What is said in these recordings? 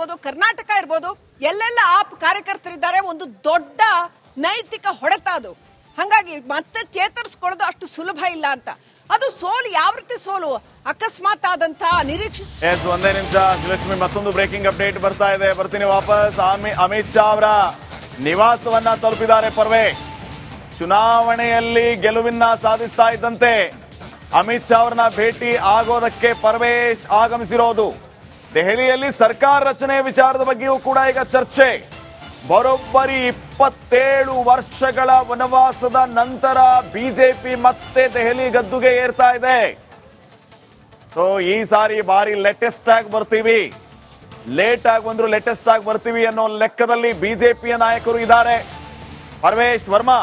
ಇರ್ಬೋದು, ಕರ್ನಾಟಕ ಇರ್ಬೋದು, ಎಲ್ಲೆಲ್ಲ ಆಪ್ ಕಾರ್ಯಕರ್ತರಿದ್ದಾರೆ, ಒಂದು ದೊಡ್ಡ ನೈತಿಕ ಹೊಡೆತ ಅದು. ಹಂಗಾಗಿ ಮತ್ತೆ ಚೇತರಿಸ್ಕೊಳ್ಳೋದು ಅಷ್ಟು ಸುಲಭ ಇಲ್ಲ ಅಂತ. ಅದು ಸೋಲು ಯಾವ ರೀತಿ ಸೋಲು? ಅಕಸ್ಮಾತ್ ಆದಂತಹ ನಿರೀಕ್ಷೆ. ಒಂದೇ ನಿಮಿಷ ಲಕ್ಷ್ಮಿ ಮತ್ತೊಂದು ಬ್ರೇಕಿಂಗ್ ಅಪ್ಡೇಟ್ ಬರ್ತಾ ಇದೆ. ಬರ್ತೀನಿ ವಾಪಸ್. ಅಮಿ- ಅಮಿತ್ ಶಾ ಅವರ ನಿವಾಸವನ್ನ ತಲುಪಿದ್ದಾರೆ ಪರ್ವೆ. ಚುನಾವಣೆಯಲ್ಲಿ ಗೆಲುವಿನ ಸಾಧಿಸ್ತಾ ಇದ್ದಂತೆ ಅಮಿತ್ ಶಾ ಅವರನ್ನ ಭೇಟಿ ಆಗೋದಕ್ಕೆ ಪರ್ವೇಶ್ ಆಗಮಿಸಿರೋದು. ದೆಹಲಿಯಲ್ಲಿ ಸರ್ಕಾರ ರಚನೆ ವಿಚಾರದ ಬಗ್ಗೆಯೂ ಕೂಡ ಈಗ ಚರ್ಚೆ. ಬರೋಬ್ಬರಿ ಇಪ್ಪತ್ತೇಳು ವರ್ಷಗಳ ವನವಾಸದ ನಂತರ ಬಿಜೆಪಿ ಮತ್ತೆ ದೆಹಲಿ ಗದ್ದುಗೆ ಏರ್ತಾ ಇದೆ. ಸೊ ಈ ಸಾರಿ ಬಾರಿ ಲೇಟೆಸ್ಟ್ ಆಗಿ ಬರ್ತೀವಿ. ಲೇಟ್ ಆಗಿ ಬಂದ್ರು ಲೇಟೆಸ್ಟ್ ಆಗಿ ಬರ್ತೀವಿ ಅನ್ನೋ ಲೆಕ್ಕದಲ್ಲಿ ಬಿಜೆಪಿಯ ನಾಯಕರು ಇದ್ದಾರೆ. ಪರಮೇಶ್ ವರ್ಮಾ,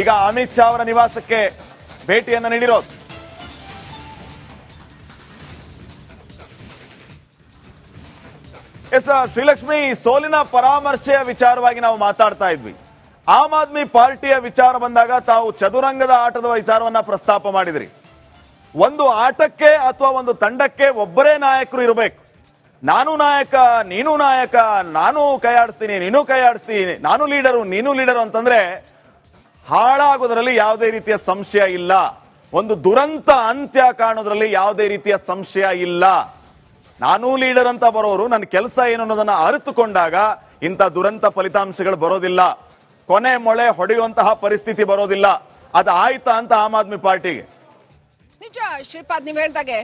ಈಗ ಅಮಿತ್ ಶಾ ಅವರ ನಿವಾಸಕ್ಕೆ ಭೇಟಿಯನ್ನು ನೀಡಿರೋದು. ಎಸ್ ಶ್ರೀಲಕ್ಷ್ಮಿ, ಸೋಲಿನ ಪರಾಮರ್ಶೆಯ ವಿಚಾರವಾಗಿ ನಾವು ಮಾತಾಡ್ತಾ ಇದ್ವಿ. ಆಮ್ ಆದ್ಮಿ ಪಾರ್ಟಿಯ ವಿಚಾರ ಬಂದಾಗ ತಾವು ಚದುರಂಗದ ಆಟದ ವಿಚಾರವನ್ನ ಪ್ರಸ್ತಾಪ ಮಾಡಿದ್ರಿ. ಒಂದು ಆಟಕ್ಕೆ ಅಥವಾ ಒಂದು ತಂಡಕ್ಕೆ ಒಬ್ಬರೇ ನಾಯಕರು ಇರಬೇಕು. ನಾನು ನಾಯಕ, ನೀನು ನಾಯಕ, ನಾನು ಕೈ ಆಡಿಸ್ತೀನಿ, ನೀನು ಕೈ ಆಡಿಸ್ತೀನಿ, ನಾನು ಲೀಡರು, ನೀನು ಲೀಡರು ಅಂತಂದ್ರೆ ಹಾಳಾಗೋದ್ರಲ್ಲಿ ಯಾವುದೇ ರೀತಿಯ ಸಂಶಯ ಇಲ್ಲ. ಒಂದು ದುರಂತ ಅಂತ್ಯ ಕಾಣೋದ್ರಲ್ಲಿ ಯಾವುದೇ ರೀತಿಯ ಸಂಶಯ ಇಲ್ಲ. ನಾನೂ ಲೀಡರ್ ಅಂತ ಬರೋರು ನನ್ನ ಕೆಲಸ ಏನು ಅನ್ನೋದನ್ನ ಅರಿತುಕೊಂಡಾಗ ಇಂಥ ದುರಂತ ಫಲಿತಾಂಶಗಳು ಬರೋದಿಲ್ಲ. ಕೊನೆ ಮೊಳೆ ಹೊಡೆಯುವಂತಹ ಪರಿಸ್ಥಿತಿ ಬರೋದಿಲ್ಲ. ಅದು ಆಯ್ತಾ ಅಂತ ಆಮ್ ಆದ್ಮಿ ಪಾರ್ಟಿಗೆ? ನಿಜ, ಶ್ರೀಪಾದ್, ನೀವ್ ಹೇಳ್ದಾಗೆ,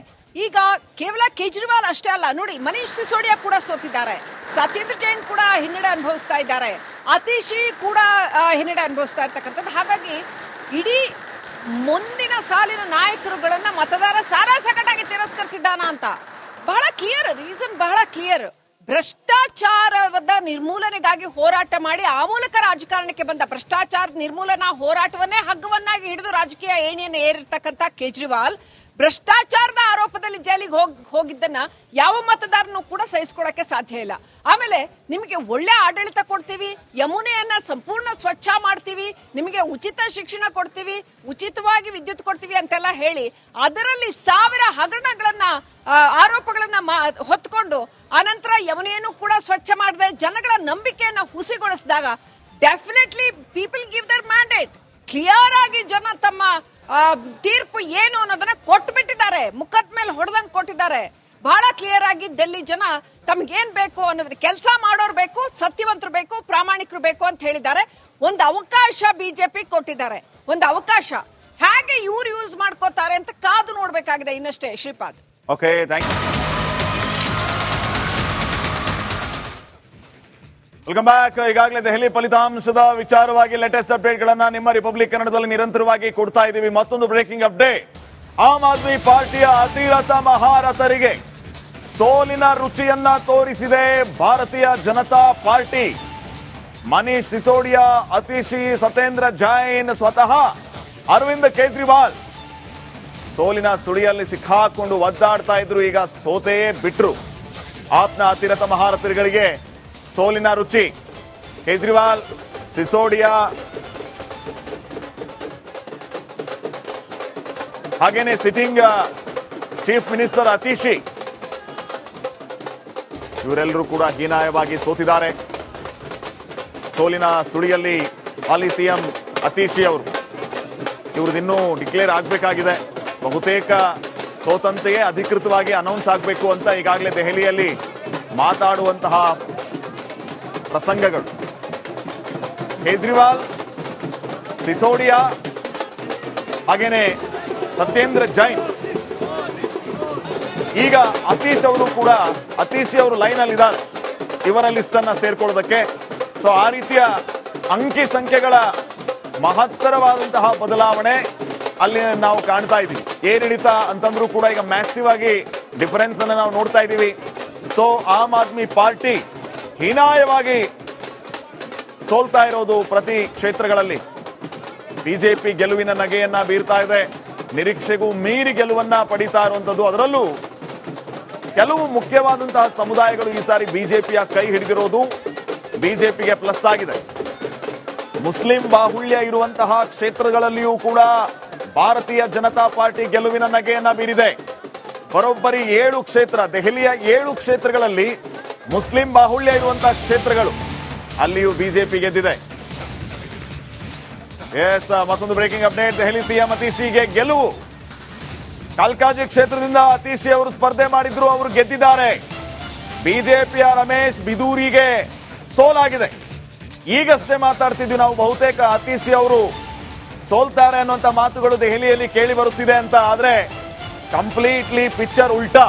ಈಗ ಕೇವಲ ಕೇಜ್ರಿವಾಲ್ ಅಷ್ಟೇ ಅಲ್ಲ, ನೋಡಿ, ಮನೀಶ್ ಸಿಸೋಡಿಯಾ ಕೂಡ ಸೋತಿದ್ದಾರೆ. ಸತ್ಯೇಂದ್ರ ಜೈನ್ ಕೂಡ ಹಿನ್ನಡೆ ಅನುಭವಿಸ್ತಾ ಇದ್ದಾರೆ. ಅತಿಶಿ ಕೂಡ ಹಿನ್ನಡೆ ಅನುಭವಿಸ್ತಾ ಇರ್ತಕ್ಕಂಥದ್ದು. ಹಾಗಾಗಿ, ಇಡೀ ಮುಂದಿನ ಸಾಲಿನ ನಾಯಕರುಗಳನ್ನ ಮತದಾರ ಸಾರಾಸಗಟಾಗಿ ತಿರಸ್ಕರಿಸಿದ್ದಾನ ಅಂತ ಬಹಳ ಕ್ಲಿಯರ್ ರೀಸನ್ ಬಹಳ ಕ್ಲಿಯರ್ ಭ್ರಷ್ಟಾಚಾರದ ನಿರ್ಮೂಲನೆಗಾಗಿ ಹೋರಾಟ ಮಾಡಿ ಆ ಮೂಲಕ ರಾಜಕಾರಣಕ್ಕೆ ಬಂದ ಭ್ರಷ್ಟಾಚಾರದ ನಿರ್ಮೂಲನಾ ಹೋರಾಟವನ್ನೇ ಹಗ್ಗವನ್ನಾಗಿ ಹಿಡಿದು ರಾಜಕೀಯ ಏಣಿಯನ್ನು ಏರಿರ್ತಕ್ಕಂಥ ಕೇಜ್ರಿವಾಲ್ ಭ್ರಷ್ಟಾಚಾರದ ಆರೋಪದಲ್ಲಿ ಜೈಲಿಗೆ ಹೋಗ್, ಹೋಗಿದ್ದನ್ನ ಯಾವ ಮತದಾರನು ಕೂಡ ಸಹಿಸ್ಕೊಡಕ್ಕೆ ಸಾಧ್ಯ ಇಲ್ಲ. ಆಮೇಲೆ ನಿಮಗೆ ಒಳ್ಳೆ ಆಡಳಿತ ಕೊಡ್ತೀವಿ, ಯಮುನೆಯನ್ನ ಸಂಪೂರ್ಣ ಸ್ವಚ್ಛ ಮಾಡ್ತೀವಿ, ನಿಮಗೆ ಉಚಿತ ಶಿಕ್ಷಣ ಕೊಡ್ತೀವಿ, ಉಚಿತವಾಗಿ ವಿದ್ಯುತ್ ಕೊಡ್ತೀವಿ ಅಂತೆಲ್ಲ ಹೇಳಿ ಅದರಲ್ಲಿ ಸಾವಿರ ಹಗರಣಗಳನ್ನ ಆರೋಪಗಳನ್ನ ಹೊತ್ಕೊಂಡು ಆನಂತರ ಯಮುನೆಯನ್ನು ಕೂಡ ಸ್ವಚ್ಛ ಮಾಡದೆ ಜನಗಳ ನಂಬಿಕೆಯನ್ನ ಹುಸಿಗೊಳಿಸಿದಾಗ definitely people give their mandate clear ಆಗಿ ಜನ ತಮ್ಮ ತೀರ್ಪು ಏನು ಅನ್ನೋದನ್ನ ಕೊಟ್ಬಿಟ್ಟಿದ್ದಾರೆ. ಮುಖದ ಮೇಲೆ ಹೊಡೆದಂಗ್ ಕೊಟ್ಟಿದ್ದಾರೆ. ಬಹಳ ಕ್ಲಿಯರ್ ಆಗಿ ಡೆಲ್ಲಿ ಜನ ತಮ್ಗೇನ್ ಬೇಕು ಅನ್ನೋದ್ರ ಕೆಲಸ ಮಾಡೋರು ಬೇಕು, ಸತ್ಯವಂತರು ಬೇಕು, ಪ್ರಾಮಾಣಿಕರು ಬೇಕು ಅಂತ ಹೇಳಿದ್ದಾರೆ. ಒಂದು ಅವಕಾಶ ಬಿಜೆಪಿ ಕೊಟ್ಟಿದ್ದಾರೆ. ಒಂದು ಅವಕಾಶ. ಹೇಗೆ ಇವ್ರು ಯೂಸ್ ಮಾಡ್ಕೋತಾರೆ ಅಂತ ಕಾದು ನೋಡ್ಬೇಕಾಗಿದೆ ಇನ್ನಷ್ಟೇ Shripad. Okay thank you welcome back ಈಗಾಗಲೇ ದೆಹಲಿ ಫಲಿತಾಂಶದ ವಿಚಾರವಾಗಿ ಲೇಟೆಸ್ಟ್ ಅಪ್ಡೇಟ್ ಗಳನ್ನ ನಿಮ್ಮ ರಿಪಬ್ಲಿಕ್ ಕನ್ನಡದಲ್ಲಿ ನಿರಂತರವಾಗಿ ಕೊಡ್ತಾ ಇದ್ದೀವಿ. ಮತ್ತೊಂದು ಬ್ರೇಕಿಂಗ್ ಅಪ್ಡೇಟ್ ಆಮ್ ಆದ್ಮಿ ಪಾರ್ಟಿಯ ಅತಿರಥ ಮಹಾರಥರಿಗೆ ಸೋಲಿನ ರುಚಿಯನ್ನ ತೋರಿಸಿದೆ ಭಾರತೀಯ ಜನತಾ ಪಾರ್ಟಿ. ಮನೀಶ್ ಸಿಸೋಡಿಯಾ, ಅತಿಶಿ ಸತೇಂದ್ರ ಜೈನ್ ಸ್ವತಃ ಅರವಿಂದ್ ಕೇಜ್ರಿವಾಲ್ ಸೋಲಿನ ಸುಳಿಯಲ್ಲಿ ಸಿಕ್ಕಾಕೊಂಡು ಒದ್ದಾಡ್ತಾ ಇದ್ರು. ಈಗ ಸೋತೇ ಬಿಟ್ರು. ಆಪ್ನ ಅತಿರಥ ಮಹಾರಥಿಗಳಿಗೆ ಸೋಲಿನ ರುಚಿ. ಕೇಜ್ರಿವಾಲ್, ಸಿಸೋಡಿಯಾ. ಹಾಗೇನೆ ಸಿಟ್ಟಿಂಗ್, ಚೀಫ್ ಮಿನಿಸ್ಟರ್ ಅತೀಶಿ. ಇವರೆಲ್ಲರೂ ಕೂಡ ಹೀನಾಯವಾಗಿ ಸೋತಿದ್ದಾರೆ. ಸೋಲಿನ ಸುಳಿಯಲ್ಲಿ ಹಾಲಿ ಸಿಎಂ ಅತೀಶಿ ಅವರು. ಇವ್ರದಿನ್ನೂ ಡಿಕ್ಲೇರ್ ಆಗಬೇಕಾಗಿದೆ. ಬಹುತೇಕ ಸೋತಂತೆಯೇ ಅಧಿಕೃತವಾಗಿ ಅನೌನ್ಸ್ ಆಗಬೇಕು ಅಂತ ಈಗಾಗಲೇ ದೆಹಲಿಯಲ್ಲಿ ಮಾತಾಡುವಂತಹ ಪ್ರಸಂಗಗಳು ಕೇಜ್ರಿವಾಲ್ ಸಿಸೋಡಿಯಾ ಹಾಗೇನೆ ಸತ್ಯೇಂದ್ರ ಜೈನ್ ಈಗ ಅತೀಶ್ ಅವರು ಕೂಡ ಅತೀಶ್ ಅವರು ಲೈನ್ ಅಲ್ಲಿ ಇದ್ದಾರೆ. ಇವರ ಲಿಸ್ಟ್ ಅನ್ನ ಸೇರ್ಕೊಳ್ಳೋದಕ್ಕೆ. ಸೊ ಆ ರೀತಿಯ ಅಂಕಿ ಸಂಖ್ಯೆಗಳ ಮಹತ್ತರವಾದಂತಹ ಬದಲಾವಣೆ ಅಲ್ಲಿ ನಾವು ಕಾಣ್ತಾ ಇದ್ದೀವಿ. ಏರಿಳಿತ ಅಂತಂದ್ರೂ ಕೂಡ ಈಗ ಮ್ಯಾಸಿವ್ ಆಗಿ ಡಿಫರೆನ್ಸ್ ಅನ್ನ ನಾವು ನೋಡ್ತಾ ಇದ್ದೀವಿ. ಸೊ ಆಮ್ ಆದ್ಮಿ ಪಾರ್ಟಿ ಹೀನಾಯವಾಗಿ ಸೋಲ್ತಾ ಇರೋದು ಪ್ರತಿ ಕ್ಷೇತ್ರಗಳಲ್ಲಿ. ಬಿಜೆಪಿ ಗೆಲುವಿನ ನಗೆಯನ್ನ ಬೀರ್ತಾ ಇದೆ. ನಿರೀಕ್ಷೆಗೂ ಮೀರಿ ಗೆಲುವನ್ನ ಪಡಿತಾ ಇರುವಂತದ್ದು ಅದರಲ್ಲೂ ಕೆಲವು ಮುಖ್ಯವಾದಂತಹ ಸಮುದಾಯಗಳು ಈ ಸಾರಿ ಬಿಜೆಪಿಯ ಕೈ ಹಿಡಿದಿರೋದು ಬಿಜೆಪಿಗೆ ಪ್ಲಸ್ ಆಗಿದೆ. ಮುಸ್ಲಿಂ ಬಾಹುಳ್ಯ ಇರುವಂತಹ ಕ್ಷೇತ್ರಗಳಲ್ಲಿಯೂ ಕೂಡ ಭಾರತೀಯ ಜನತಾ ಪಾರ್ಟಿ ಗೆಲುವಿನ ನಗೆಯನ್ನ ಬೀರಿದೆ. ಬರೋಬ್ಬರಿ ಏಳು ಕ್ಷೇತ್ರ, ದೆಹಲಿಯ ಏಳು ಕ್ಷೇತ್ರಗಳಲ್ಲಿ ಮುಸ್ಲಿಂ ಬಾಹುಳ್ಯ ಇರುವಂತಹ ಕ್ಷೇತ್ರಗಳು ಅಲ್ಲಿಯೂ ಬಿಜೆಪಿ ಗೆದ್ದಿದೆ. ಎಸ್ ಮತ್ತೊಂದು ಬ್ರೇಕಿಂಗ್ ಅಪ್ಡೇಟ್ ದೆಹಲಿ ಸಿಎಂ ಅತೀಶಿಗೆ ಗೆಲುವು. ಕಲ್ಕಾಜಿ ಕ್ಷೇತ್ರದಿಂದ ಅತೀಶಿ ಅವರು ಸ್ಪರ್ಧೆ ಮಾಡಿದ್ರು, ಅವರು ಗೆದ್ದಿದ್ದಾರೆ. ಬಿಜೆಪಿಯ ರಮೇಶ್ ಬಿದೂರಿಗೆ ಸೋಲಾಗಿದೆ. ಈಗಷ್ಟೇ ಮಾತಾಡ್ತಿದ್ವಿ ನಾವು, ಬಹುತೇಕ ಅತೀಶಿ ಅವರು ಸೋಲ್ತಾರೆ ಅನ್ನುವಂತ ಮಾತುಗಳು ದೆಹಲಿಯಲ್ಲಿ ಕೇಳಿ ಬರುತ್ತಿದೆ ಅಂತ. ಆದ್ರೆ ಕಂಪ್ಲೀಟ್ಲಿ ಪಿಕ್ಚರ್ ಉಲ್ಟಾ.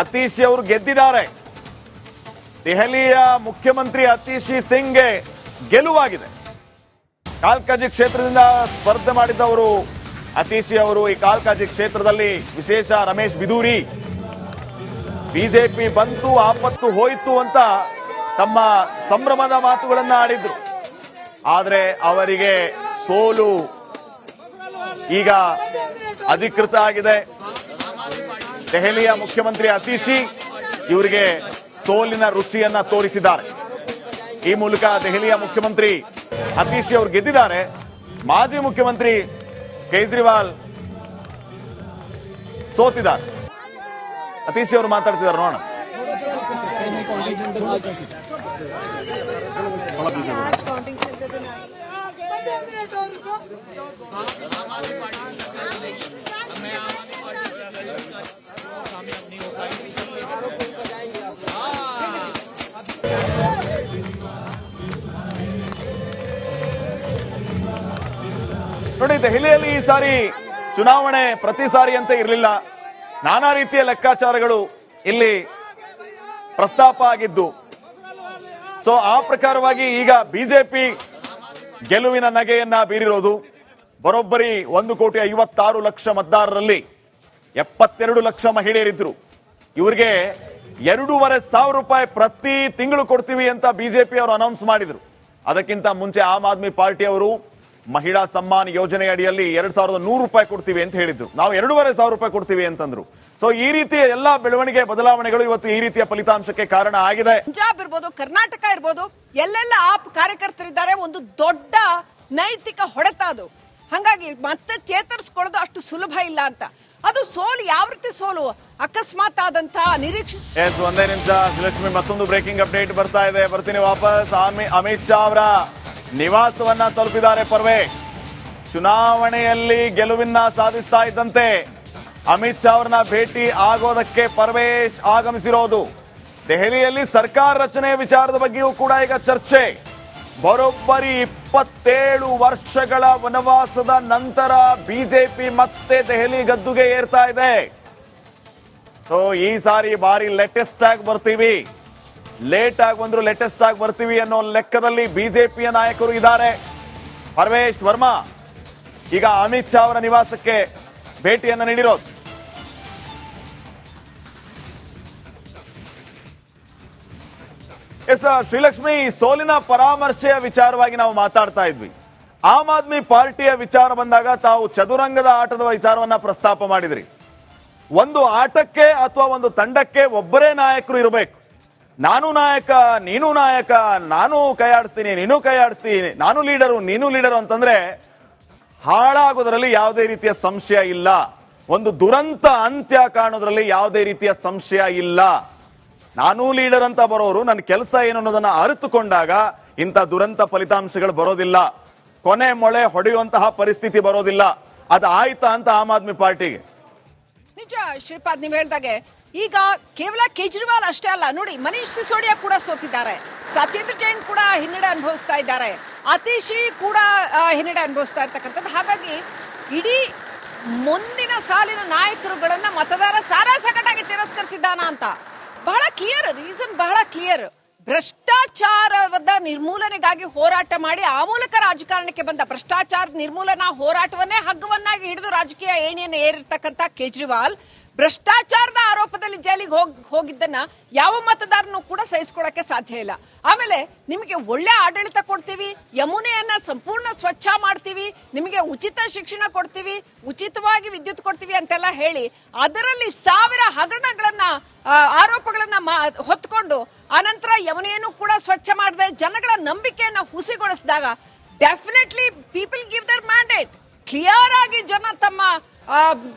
ಅತೀಶಿ ಅವರು ಗೆದ್ದಿದ್ದಾರೆ. ದೆಹಲಿಯ ಮುಖ್ಯಮಂತ್ರಿ ಅತಿಶಿ ಸಿಂಗ್ಗೆ ಗೆಲುವಾಗಿದೆ. ಕಾಲ್ಕಾಜಿ ಕ್ಷೇತ್ರದಿಂದ ಸ್ಪರ್ಧೆ ಮಾಡಿದ್ದವರು ಅತಿಶಿ ಅವರು. ಈ ಕಾಲ್ಕಾಜಿ ಕ್ಷೇತ್ರದಲ್ಲಿ ವಿಶೇಷ ರಮೇಶ್ ಬಿದೂರಿ. ಬಿಜೆಪಿ ಬಂತು, ಆಪತ್ತು ಹೋಯಿತು ಅಂತ ತಮ್ಮ ಸಂಭ್ರಮದ ಮಾತುಗಳನ್ನು ಆಡಿದ್ರು. ಆದರೆ ಅವರಿಗೆ ಸೋಲು ಈಗ ಅಧಿಕೃತ ಆಗಿದೆ. ದೆಹಲಿಯ ಮುಖ್ಯಮಂತ್ರಿ ಅತಿಶಿ ಇವರಿಗೆ ಸೋಲಿನ ರುಚಿಯನ್ನ ತೋರಿಸಿದ್ದಾರೆ. ಈ ಮೂಲಕ ದೆಹಲಿಯ ಮುಖ್ಯಮಂತ್ರಿ ಅತೀಶ್ ಅವರು ಗೆದ್ದಿದ್ದಾರೆ. ಮಾಜಿ ಮುಖ್ಯಮಂತ್ರಿ ಕೇಜ್ರಿವಾಲ್ ಸೋತಿದ್ದಾರೆ. ಅತೀಶ್ ಅವರು ಮಾತಾಡ್ತಿದ್ದಾರೆ ನೋಡೋಣ. ನೋಡಿ ದೆಹಲಿಯಲ್ಲಿ ಈ ಸಾರಿ ಚುನಾವಣೆ ಪ್ರತಿ ಅಂತ ಇರಲಿಲ್ಲ. ನಾನಾ ರೀತಿಯ ಲೆಕ್ಕಾಚಾರಗಳು ಇಲ್ಲಿ ಪ್ರಸ್ತಾಪ ಆಗಿದ್ದು. ಸೊ ಆ ಪ್ರಕಾರವಾಗಿ ಈಗ ಬಿಜೆಪಿ ಗೆಲುವಿನ ನಗೆಯನ್ನ ಬೀರಿರೋದು. ಬರೋಬ್ಬರಿ ಒಂದು ಕೋಟಿ ಐವತ್ತಾರು ಲಕ್ಷ ಮತದಾರರಲ್ಲಿ ಎಪ್ಪತ್ತೆರಡು ಲಕ್ಷ ಮಹಿಳೆಯರಿದ್ರು ಇವರಿಗೆ ಎರಡೂವರೆ ಸಾವಿರ ರೂಪಾಯಿ ಪ್ರತಿ ತಿಂಗಳು ಕೊಡ್ತೀವಿ ಅಂತ ಬಿಜೆಪಿ ಅವರು ಅನೌನ್ಸ್ ಮಾಡಿದ್ರು. ಅದಕ್ಕಿಂತ ಮುಂಚೆ ಆಮ್ ಆದ್ಮಿ ಪಾರ್ಟಿ ಅವರು ಮಹಿಳಾ ಸಮ್ಮಾನ್ ಯೋಜನೆ ಅಡಿಯಲ್ಲಿ ಎರಡ್ ಸಾವಿರದ ನೂರು ರೂಪಾಯಿ ಕೊಡ್ತೀವಿ ಅಂತ ಹೇಳಿದ್ರು. ನಾವು ಎರಡೂವರೆ ಸಾವಿರ ರೂಪಾಯಿ ಕೊಡ್ತೀವಿ ಅಂತಂದ್ರು. ಸೊ ಈ ರೀತಿಯ ಎಲ್ಲಾ ಬೆಳವಣಿಗೆ ಬದಲಾವಣೆಗಳು ಇವತ್ತು ಈ ರೀತಿಯ ಫಲಿತಾಂಶಕ್ಕೆ ಕಾರಣ ಆಗಿದೆ. ಪಂಜಾಬ್ ಇರ್ಬೋದು ಕರ್ನಾಟಕ ಇರ್ಬೋದು ಎಲ್ಲೆಲ್ಲ ಆಪ್ ಕಾರ್ಯಕರ್ತರಿದ್ದಾರೆ ಒಂದು ದೊಡ್ಡ ನೈತಿಕ ಹೊಡೆತ ಅದು. ಹಂಗಾಗಿ ಮತ್ತೆ ಚೇತರಿಸ್ಕೊಳ್ಳೋದು ಅಷ್ಟು ಸುಲಭ ಇಲ್ಲ ಅಂತ. ಅದು ಸೋಲು ಯಾವ ರೀತಿ ಸೋಲು? ಅಕಸ್ಮಾತ್ ಆದಂತ ನಿರೀಕ್ಷೆ. ಎಸ್ ಒಂದೇ ನಿಮಿಷ. ಲಕ್ಷ್ಮಿ ಮತ್ತೊಂದು ಬ್ರೇಕಿಂಗ್ ಅಪ್ಡೇಟ್ ಬರ್ತಾ ಇದೆ. ಬರ್ತೀನಿ ವಾಪಸ್. ಅಮಿ- ಅಮಿತ್ ಶಾ ಅವರ ನಿವಾಸವನ್ನ ತಲುಪಿದ್ದಾರೆ ಪರ್ವೇಶ್ ಚುನಾವಣೆಯಲ್ಲಿ ಗೆಲುವಿನ ಸಾಧಿಸ್ತಾ ಇದ್ದಂತೆ ಅಮಿತ್ ಶಾ ಅವರನ್ನ ಭೇಟಿ ಆಗೋದಕ್ಕೆ ಪರ್ವೇಶ್ ಆಗಮಿಸಿರೋದು. ದೆಹಲಿಯಲ್ಲಿ ಸರ್ಕಾರ ರಚನೆ ವಿಚಾರದ ಬಗ್ಗೆಯೂ ಕೂಡ ಈಗ ಚರ್ಚೆ. ಬರೋಬ್ಬರಿ ಇಪ್ಪತ್ತೇಳು ವರ್ಷಗಳ ವನವಾಸದ ನಂತರ ಬಿಜೆಪಿ ಮತ್ತೆ ದೆಹಲಿ ಗದ್ದುಗೆ ಏರ್ತಾ ಇದೆ. ಸೊ ಈ ಸಾರಿ ಬಾರಿ ಲೇಟೆಸ್ಟ್ ಆಗಿ ಬರ್ತೀವಿ. ಲೇಟ್ ಆಗಿ ಬಂದ್ರು ಲೇಟೆಸ್ಟ್ ಆಗಿ ಬರ್ತೀವಿ ಅನ್ನೋ ಲೆಕ್ಕದಲ್ಲಿ ಬಿಜೆಪಿಯ ನಾಯಕರು ಇದ್ದಾರೆ. ಪರಮೇಶ್ ವರ್ಮಾ, ಈಗ ಅಮಿತ್ ಶಾ ಅವರ ನಿವಾಸಕ್ಕೆ ಭೇಟಿಯನ್ನ ನೀಡಿರೋದು. ಎಸ್ ಶ್ರೀಲಕ್ಷ್ಮಿ, ಸೋಲಿನ ಪರಾಮರ್ಶೆಯ ವಿಚಾರವಾಗಿ ನಾವು ಮಾತಾಡ್ತಾ ಇದ್ವಿ. ಆಮ್ ಆದ್ಮಿ ಪಾರ್ಟಿಯ ವಿಚಾರ ಬಂದಾಗ ತಾವು ಚದುರಂಗದ ಆಟದ ವಿಚಾರವನ್ನ ಪ್ರಸ್ತಾಪ ಮಾಡಿದ್ರಿ. ಒಂದು ಆಟಕ್ಕೆ ಅಥವಾ ಒಂದು ತಂಡಕ್ಕೆ ಒಬ್ಬರೇ ನಾಯಕರು ಇರಬೇಕು. ನಾನು ನಾಯಕ, ನೀನು ನಾಯಕ, ನಾನು ಕೈ ಆಡಿಸ್ತೀನಿ, ನೀನು ಕೈ ಆಡಿಸ್ತೀನಿ, ನಾನು ಲೀಡರು, ನೀನು ಲೀಡರು ಅಂತಂದ್ರೆ ಹಾಳಾಗೋದ್ರಲ್ಲಿ ಯಾವುದೇ ರೀತಿಯ ಸಂಶಯ ಇಲ್ಲ. ಒಂದು ದುರಂತ ಅಂತ್ಯ ಕಾಣೋದ್ರಲ್ಲಿ ಯಾವುದೇ ರೀತಿಯ ಸಂಶಯ ಇಲ್ಲ. ನಾನು ಲೀಡರ್ ಅಂತ ಬರೋರು, ನನ್ನ ಕೆಲಸ ಏನು ಅನ್ನೋದನ್ನ ಅರಿತುಕೊಂಡಾಗ ಇಂಥ ದುರಂತ ಫಲಿತಾಂಶಗಳು ಬರೋದಿಲ್ಲ. ಕೊನೆ ಮೊಳೆ ಹೊಡೆಯುವಂತಹ ಪರಿಸ್ಥಿತಿ ಬರೋದಿಲ್ಲ. ಅದು ಆಯ್ತಾ ಅಂತ ಆಮ್ ಆದ್ಮಿ ಪಾರ್ಟಿಗೆ. ನಿಜ ಶ್ರೀಪಾದ್ ನೀವು ಹೇಳ್ದಾಗೆ, ಈಗ ಕೇವಲ ಕೇಜ್ರಿವಾಲ್ ಅಷ್ಟೇ ಅಲ್ಲ, ನೋಡಿ ಮನೀಶ್ ಸಿಸೋಡಿಯಾ ಕೂಡ ಸೋತಿದ್ದಾರೆ. ಸತ್ಯೇಂದ್ರ ಜೈನ್ ಕೂಡ ಹಿನ್ನಡೆ ಅನುಭವಿಸ್ತಾ ಇದ್ದಾರೆ. ಅತಿಶಿ ಕೂಡ ಹಿನ್ನಡೆ ಅನುಭವಿಸ್ತಾ ಇರ್ತಕ್ಕಂಥದ್ದು. ಹಾಗಾಗಿ ಇಡೀ ಮುಂದಿನ ಸಾಲಿನ ನಾಯಕರುಗಳನ್ನ ಮತದಾರ ಸಾರಾಸಗಟಾಗಿ ತಿರಸ್ಕರಿಸಿದ್ದಾನ ಅಂತ ಬಹಳ ಕ್ಲಿಯರ್ ರೀಸನ್ ಬಹಳ ಕ್ಲಿಯರ್ ಭ್ರಷ್ಟಾಚಾರದ ನಿರ್ಮೂಲನೆಗಾಗಿ ಹೋರಾಟ ಮಾಡಿ ಆ ಮೂಲಕ ರಾಜಕಾರಣಕ್ಕೆ ಬಂದ ಭ್ರಷ್ಟಾಚಾರದ ನಿರ್ಮೂಲನಾ ಹೋರಾಟವನ್ನೇ ಹಗ್ಗವನ್ನಾಗಿ ಹಿಡಿದು ರಾಜಕೀಯ ಏಣಿಯನ್ನು ಏರಿರ್ತಕ್ಕಂಥ ಕೇಜ್ರಿವಾಲ್ ಭ್ರಷ್ಟಾಚಾರದ ಆರೋಪದಲ್ಲಿ ಜೈಲಿಗೆ ಹೋಗ್, ಹೋಗಿದ್ದನ್ನ ಯಾವ ಮತದಾರನು ಕೂಡ ಸಹಿಸ್ಕೊಳಕ್ಕೆ ಸಾಧ್ಯ ಇಲ್ಲ. ಆಮೇಲೆ ನಿಮಗೆ ಒಳ್ಳೆ ಆಡಳಿತ ಕೊಡ್ತೀವಿ, ಯಮುನೆಯನ್ನ ಸಂಪೂರ್ಣ ಸ್ವಚ್ಛ ಮಾಡ್ತೀವಿ, ನಿಮಗೆ ಉಚಿತ ಶಿಕ್ಷಣ ಕೊಡ್ತೀವಿ, ಉಚಿತವಾಗಿ ವಿದ್ಯುತ್ ಕೊಡ್ತೀವಿ ಅಂತೆಲ್ಲ ಹೇಳಿ ಅದರಲ್ಲಿ ಸಾವಿರ ಹಗರಣಗಳನ್ನ ಆರೋಪಗಳನ್ನ ಹೊತ್ಕೊಂಡು ಆನಂತರ ಯಮುನೆಯನ್ನು ಕೂಡ ಸ್ವಚ್ಛ ಮಾಡದೆ ಜನಗಳ ನಂಬಿಕೆಯನ್ನ ಹುಸಿಗೊಳಿಸಿದಾಗ definitely people give their mandate clear ಆಗಿ ಜನ ತಮ್ಮ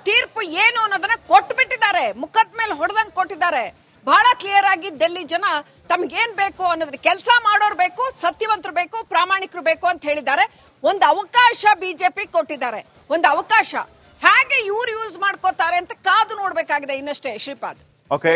ತೀರ್ಪು ಏನು ಅನ್ನೋದನ್ನ ಕೊಟ್ಟು ಬಿಟ್ಟಿದ್ದಾರೆ ಮುಖದ ಮೇಲೆ ಹೊಡೆದಂಗ್ ಕೊಟ್ಟಿದ್ದಾರೆ. ಬಹಳ ಕ್ಲಿಯರ್ ಆಗಿ ಡೆಲ್ಲಿ ಜನ ತಮ್ಗೇನ್ ಬೇಕು ಅನ್ನೋದ್ರ ಕೆಲಸ ಮಾಡೋರ್ ಬೇಕು, ಸತ್ಯವಂತರು ಬೇಕು, ಪ್ರಾಮಾಣಿಕರು ಬೇಕು ಅಂತ ಹೇಳಿದ್ದಾರೆ. ಒಂದು ಅವಕಾಶ ಬಿಜೆಪಿ ಕೊಟ್ಟಿದ್ದಾರೆ. ಒಂದು ಅವಕಾಶ. ಹೇಗೆ ಇವ್ರು ಯೂಸ್ ಮಾಡ್ಕೋತಾರೆ ಅಂತ ಕಾದು ನೋಡ್ಬೇಕಾಗಿದೆ ಇನ್ನಷ್ಟೇ, ಶ್ರೀಪಾದ್. ಓಕೆ